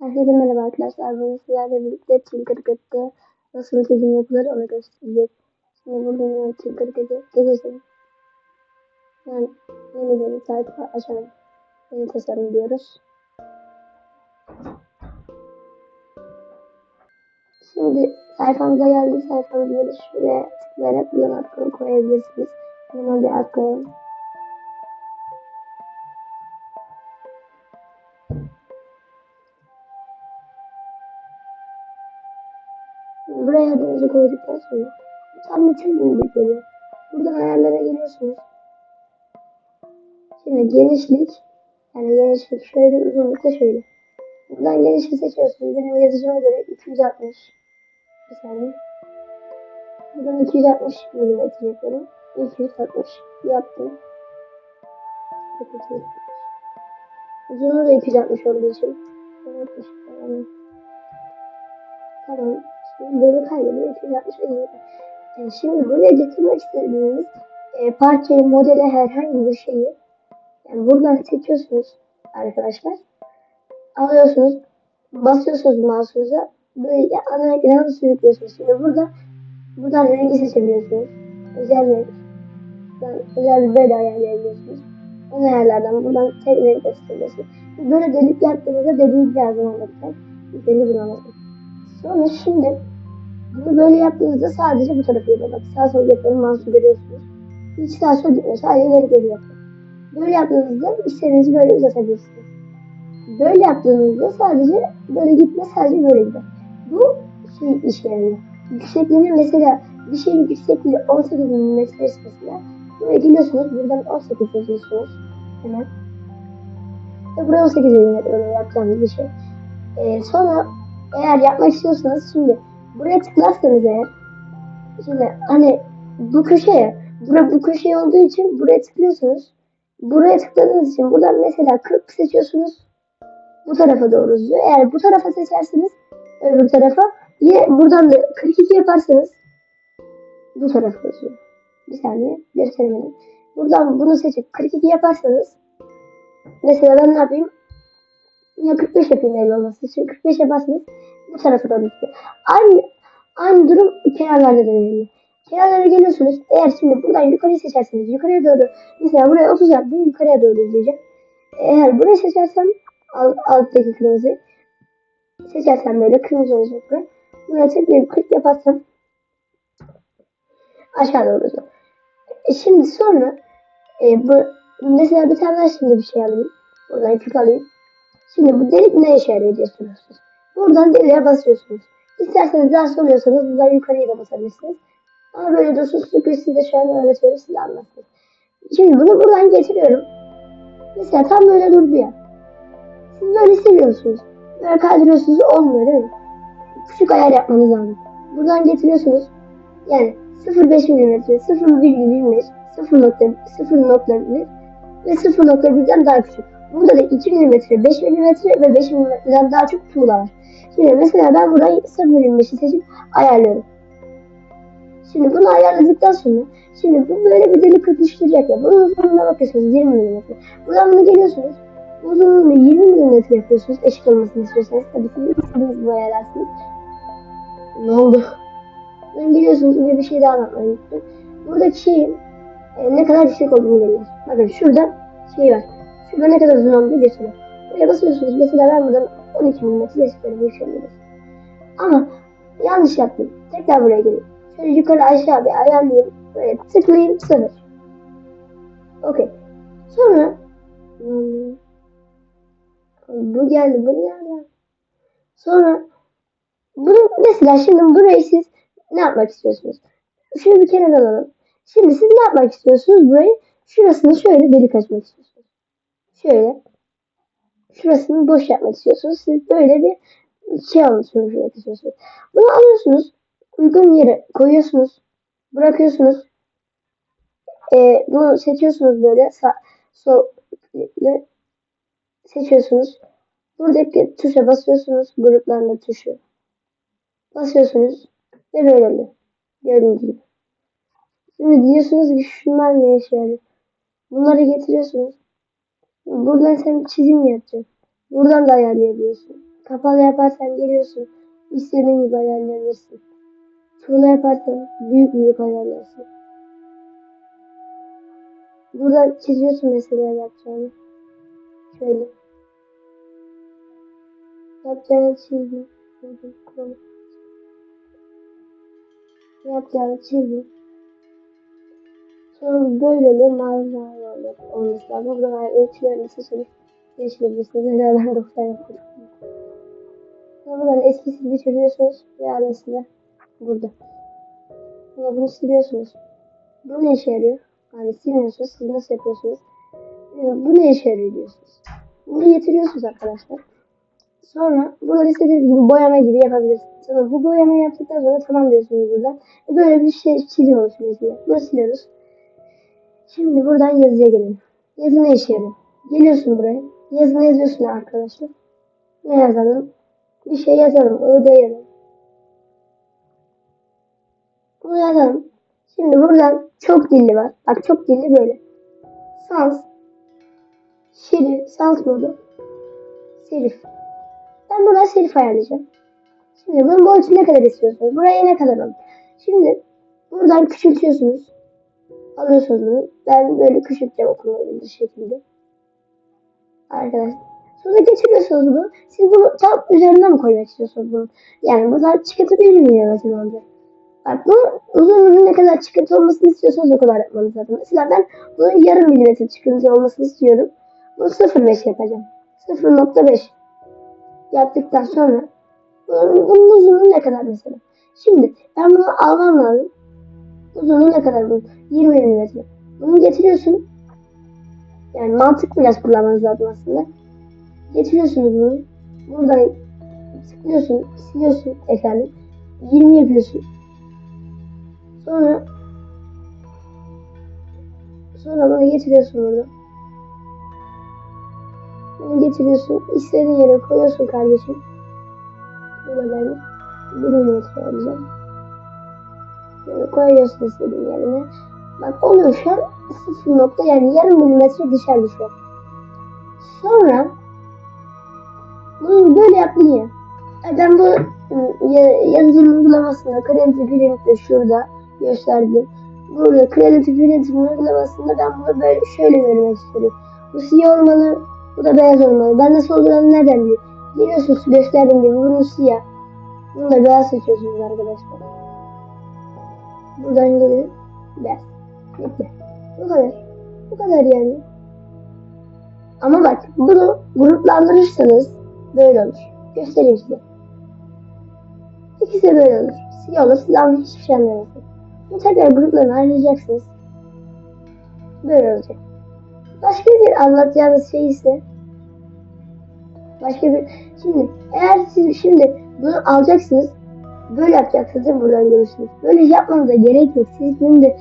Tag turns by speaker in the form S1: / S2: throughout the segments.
S1: Herkese merhaba arkadaşlar. Bugün sizlerle birlikte Tinker Cade'de nasıl çizim yapılır onu göstereceğiz. Şimdi bugün Tinker Cade'e geçeceğiz. Yani yeni bir sayfa açalım. Yeni tasarım diyoruz. Şimdi sayfamıza geldi. Sayfamızı böyle şuraya tıklayarak buradan atkını koyabilirsiniz. Hemen bir atkı Buraya adınızı koyduktan sonra tam bütün günlük geliyor. Buradan ayarlara geliyorsunuz. Şimdi genişlik yani genişlik şöyle uzunluk da şöyle. Buradan genişlik seçiyorsunuz. Benim yazıcıma göre 260 bir saniye. Buradan 260 mm yapıyorum. 260 yaptım. Uzunluğu da 260 olduğu için. Tamam. Şimdi böyle kaydediyor. 260 50. Yani şimdi buraya getirmek istediğiniz e, parçayı, modele herhangi bir şeyi yani buradan seçiyorsunuz arkadaşlar. Alıyorsunuz. Basıyorsunuz mouse'unuza. Böyle ana ekrana sürüklüyorsunuz. Şimdi burada buradan rengi seçebiliyorsunuz. Özel renk. Buradan özel bir böyle ayarlayabiliyorsunuz. O ayarlardan buradan tek renk seçebiliyorsunuz. Böyle delik yaptığınızda delik lazım olmaktan. Belli bir anlatım. Sonra şimdi bunu böyle yaptığınızda sadece bu tarafı yapıyor. Bak sağ sol yapıyorum mouse'u görüyorsunuz. Hiç sağ sol gitmiyor. Sadece ileri geri yapıyor. Böyle yaptığınızda istediğinizi böyle uzatabilirsiniz. Böyle yaptığınızda sadece böyle gitme sadece böyle gider. Bu şey yarıyor. Yüksekliğini mesela bir şeyin yüksekliği 18 mm mesela buraya geliyorsunuz buradan 18 yazıyorsunuz hemen. Ve buraya 18 mm öyle yapacağınız bir şey. Ee, sonra eğer yapmak istiyorsanız şimdi buraya tıklarsanız eğer şimdi hani bu köşeye bura bu köşe olduğu için buraya tıklıyorsunuz. Buraya tıkladığınız için buradan mesela 40 seçiyorsunuz. Bu tarafa doğru uzuyor. Eğer bu tarafa seçerseniz öbür tarafa yine buradan da 42 yaparsanız bu tarafa uzuyor. Bir saniye gösteremedim. Buradan bunu seçip 42 yaparsanız mesela ben ne yapayım? Ya 45 yapayım el olması için 45 yaparsanız bu tarafa doğru gidiyor. Aynı, aynı durum kenarlarda da önemli. Kenarlara geliyorsunuz. Eğer şimdi buradan yukarıyı seçerseniz yukarıya doğru mesela buraya 30 yaptım yukarıya doğru izleyeceğim. Eğer burayı seçersem alt, alttaki kırmızı seçersem böyle kırmızı olacak bu. Buraya tıklayıp 40 yaparsam aşağı doğru olacak. E şimdi sonra e, bu mesela bir tane daha şimdi bir şey alayım. Buradan küp alayım. Şimdi bu delik ne işe yarıyor diye soruyorsunuz. Buradan deliğe basıyorsunuz. İsterseniz ders oluyorsanız buradan yukarıya da basabilirsiniz. Ama böyle dursun çünkü size şu an öğretiyorum size anlatayım. Şimdi bunu buradan getiriyorum. Mesela tam böyle durdu ya. Siz böyle hissediyorsunuz. Böyle kaydırıyorsunuz olmuyor değil mi? Küçük ayar yapmanız lazım. Buradan getiriyorsunuz. Yani 0.5 mm, 0.1 0.0.1 ve 0.1'den daha küçük. Burada da 2 mm, 5 mm ve 5 mm'den daha çok tuğla var. Şimdi mesela ben burayı 0.25'i seçip ayarlıyorum. Şimdi bunu ayarladıktan sonra şimdi bu böyle bir delik kırpıştıracak ya. Bunun uzunluğuna bakıyorsunuz 20 mm. Buradan bunu geliyorsunuz. Uzunluğunu 20 mm yapıyorsunuz. Eşit olmasını istiyorsanız tabii siz istediğiniz gibi ayarlarsınız. Ne oldu? Buradan geliyorsunuz bir bir şey daha anlatmayı unuttum. Buradaki şeyin e, ne kadar yüksek olduğunu görüyorsunuz. Bakın şurada şey var. Şurada ne kadar uzun olduğunu gösteriyor. Buraya basıyorsunuz. Mesela ben buradan 12 mm istiyorum. Yükselmiyoruz. Ama yanlış yaptım. Tekrar buraya gelin. Şöyle yukarı aşağı bir ayarlayayım. Böyle tıklayayım sıfır. Okey. Sonra hmm, bu geldi bu nerede? Sonra bunu mesela şimdi burayı siz ne yapmak istiyorsunuz? Şunu bir kenara alalım. Şimdi siz ne yapmak istiyorsunuz? Burayı şurasını şöyle delik açmak istiyorsunuz. Şöyle. Şurasını boş yapmak istiyorsunuz. Siz böyle bir şey almışsınız şuraya istiyorsunuz. Bunu alıyorsunuz. Uygun yere koyuyorsunuz. Bırakıyorsunuz. Ee, bunu seçiyorsunuz böyle. Sağ, sol seçiyorsunuz. Buradaki tuşa basıyorsunuz. Gruplanma tuşu. Basıyorsunuz. Ve böyle oluyor. Gördüğünüz gibi. Şimdi diyorsunuz ki şunlar ne işe yarıyor? Bunları getiriyorsunuz. Buradan sen çizim yapacaksın. Buradan da ayarlayabiliyorsun. Kapalı yaparsan geliyorsun. İstediğin gibi ayarlayabilirsin. Tuğla yaparsan büyük büyük ayarlarsın. Burada çiziyorsun mesela yapacağını. Şöyle. Yapacağını çizdim. Yapacağını çizdim. Sonra böyle bir mavi mavi lazım. Burada seçerek değiştirebilirsiniz. Mesela ben 90 yapıyorum. Sonra buradan eskisini çözüyorsunuz ve arasında burada. Sonra bunu siliyorsunuz. Bu ne işe yarıyor? Yani silmiyorsunuz. Siz nasıl yapıyorsunuz? Ee, Bu ne işe yarıyor diyorsunuz. Bunu getiriyorsunuz arkadaşlar. Sonra buraları istediğiniz gibi boyama gibi yapabilirsiniz. Sonra bu boyama yaptıktan sonra tamam diyorsunuz buradan. E böyle bir şey oluşuyor mesela. Bunu siliyoruz. Şimdi buradan yazıya gelelim. Yazı ne işe? Geliyorsun buraya. Yazını yazıyorsun arkadaşlar. Ne yazalım? Bir şey yazalım. I D yazalım. Yazalım. Şimdi buradan çok dilli var. Bak çok dilli böyle. Sans. Şirin. Sans modu. Serif. Ben buradan serif ayarlayacağım. Şimdi bunun boyutu ne kadar istiyorsunuz? Buraya ne kadar olur? Şimdi buradan küçültüyorsunuz. Alıyorsunuz bunu. Ben böyle küçülteceğim okunabilir şekilde. Arkadaşlar. Sonra getiriyorsunuz bunu. Siz bunu tam üzerine mi koymak istiyorsunuz bunu? Yani buradan çıkartabilir miyim mesela? Bak bu uzun uzun ne kadar çıkıntı olmasını istiyorsanız o kadar yapmanız lazım. Mesela ben bunun yarım milimetre çıkıntı olmasını istiyorum. Bunu 0.5 yapacağım. 0.5 yaptıktan sonra bunun, bunun uzunluğu ne kadar mesela? Şimdi ben bunu almam lazım. Uzunluğu ne kadar bunun? 20 milimetre. Bunu getiriyorsun. Yani mantık biraz kullanmanız lazım aslında. Getiriyorsunuz bunu. Buradan tıklıyorsun, siliyorsun ekranı. 20 yapıyorsun. Sonra sonra bunu getiriyorsun bunu. Bunu getiriyorsun. istediğin yere koyuyorsun kardeşim. Burada ben 1 milimetre alacağım. Böyle koyuyorsun istediğin yerine. Bak şu an 0 nokta yani yarım milimetre dışarı düşüyor. Sonra bunu böyle yaptın ya. E Ben bu ıı, ya- yazılım uygulamasında Creative Print'te şurada gösterdim. Burada Creative Print'in uygulamasında ben bunu böyle şöyle görmek istiyorum. Bu siyah olmalı, bu da beyaz olmalı. Ben nasıl olacağını nereden bileyim? Geliyorsunuz gösterdiğim gibi bunu siyah. Bunu da beyaz seçiyorsunuz arkadaşlar. Buradan gelin. Beyaz. Bitti. Bu kadar. Bu kadar yani. Ama bak bunu gruplandırırsanız böyle olur. Göstereyim size. İkisi de böyle olur. Siyah olur. Siz ama hiçbir şey anlamazsınız. Bunu tekrar gruplarına ayıracaksınız. Böyle olacak. Başka bir anlatacağınız şey ise başka bir şimdi eğer siz şimdi bunu alacaksınız böyle yapacaksınız değil mi? buradan görürsünüz. Böyle yapmanıza gerek yok. Siz şimdi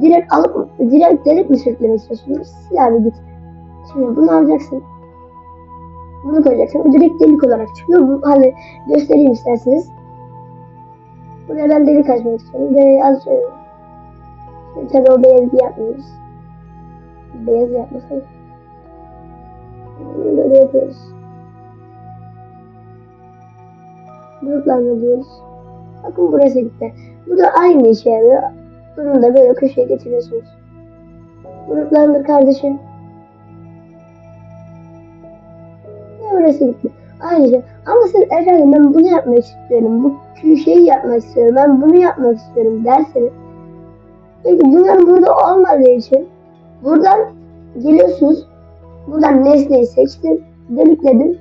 S1: direkt alıp direkt delik mi sürüklemek istiyorsunuz? Sil abi git. Şimdi bunu alacaksın. Bunu koyacaksın. Bu direkt delik olarak çıkıyor. Bu hani göstereyim isterseniz. Buraya ben delik açmak istiyorum. Ve az. Şimdi tabii o beyaz yapmıyoruz. Beyaz yapmasak. Böyle yapıyoruz. Gruplarla diyoruz. Bakın burası gitti. Bu da aynı işe yarıyor. Bunu da böyle köşeye getiriyorsunuz. Gruplandır kardeşim. Ve burası gitti. Aynı şey. Ama siz efendim ben bunu yapmak istiyorum. Bu şeyi yapmak istiyorum. Ben bunu yapmak istiyorum derseniz. Peki bunların burada olmadığı için buradan geliyorsunuz. Buradan nesneyi seçtin. Delikledin.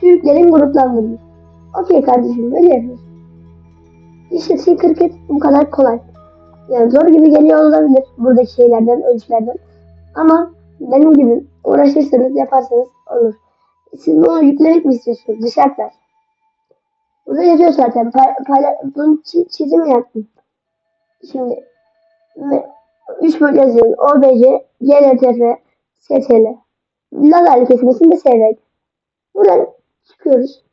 S1: Sürükledin gruplandırdın. Okey kardeşim böyle yapıyorsun. İşte Tinkercad bu kadar kolay. Yani zor gibi geliyor olabilir buradaki şeylerden, ölçülerden. Ama benim gibi uğraşırsanız, yaparsanız olur. Siz bunu yüklemek mi istiyorsunuz? Dışarıda. Burada yazıyor zaten. Pay, payla, bunu çi- çizim yaptım. Şimdi 3 boyut yazıyorum. OBC, GLTF, STL. Lazer kesimesinde SVG. Buradan çıkıyoruz.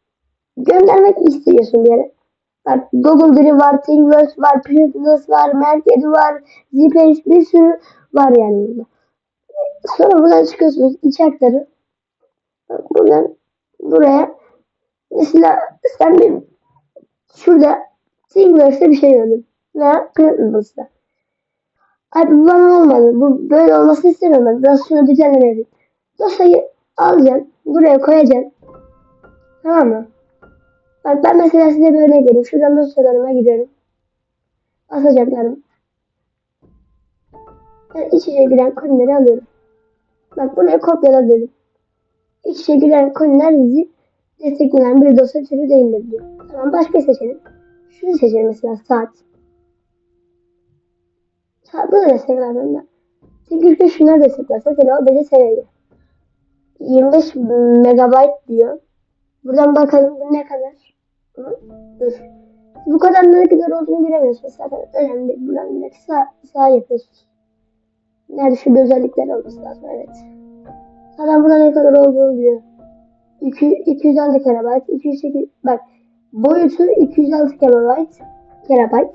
S1: Göndermek istiyorsun bir yere. Bak Google Drive var, Thingiverse var, Printless var, Merkedi var, Zpage bir sürü var yani burada. Sonra buradan çıkıyorsunuz iç hakları. Bak buradan buraya Mesela sen bir şurada Thingiverse'de bir şey gördün. Veya Creative'da. Abi bu bana olmadı. Bu böyle olmasını istemiyorum ben. Biraz şunu düzenleme yapayım. Dosyayı alacaksın. Buraya koyacaksın. Tamam mı? Bak ben mesela size bir örnek vereyim. Şuradan dosyalarıma gidiyorum. Asacaklarım. Ben iç içe giren konuları alıyorum. Bak buraya kopyala dedim. İç içe giren konular bizi destekleyen bir dosya türü değildir diyor. Tamam başka seçelim. Şunu seçelim mesela saat. Saat bunu desteklerden ben. 8 şunları desteklerse mesela o beni seviyor. 25 megabayt diyor. Buradan bakalım bu ne kadar. Dur. Bu kadar ne kadar olduğunu bilemiyorsun zaten. Önemli değil. Buradan direkt sağ, sağ yapıyorsun. Nerede şurada özellikler olması lazım. Evet. Zaten burada ne kadar olduğunu biliyor. 2, 206 kB, 208 bak boyutu 206 KB, kB.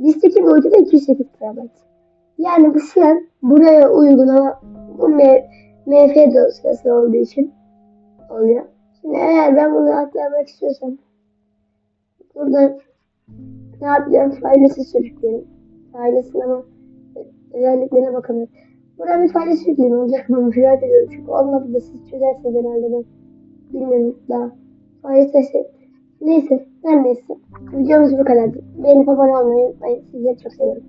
S1: Listeki boyutu da 208 KB. Yani bu şu an buraya uygun ama bu MF dosyası olduğu için oluyor. Şimdi eğer ben bunu aktarmak istiyorsam buradan ne yapacağım? Failesi sürükleyelim. Failesine ama özelliklerine bakamıyorum. Buradan bir faile sürükleyelim. Olacak mı? Merak ediyorum. Çünkü olmadı da siz çözersiniz herhalde ben. Bilmiyorum daha. Faile sesi. Neyse. Her neyse. Videomuz bu kadardı. Beğenip abone olmayı unutmayın. Sizleri çok seviyorum.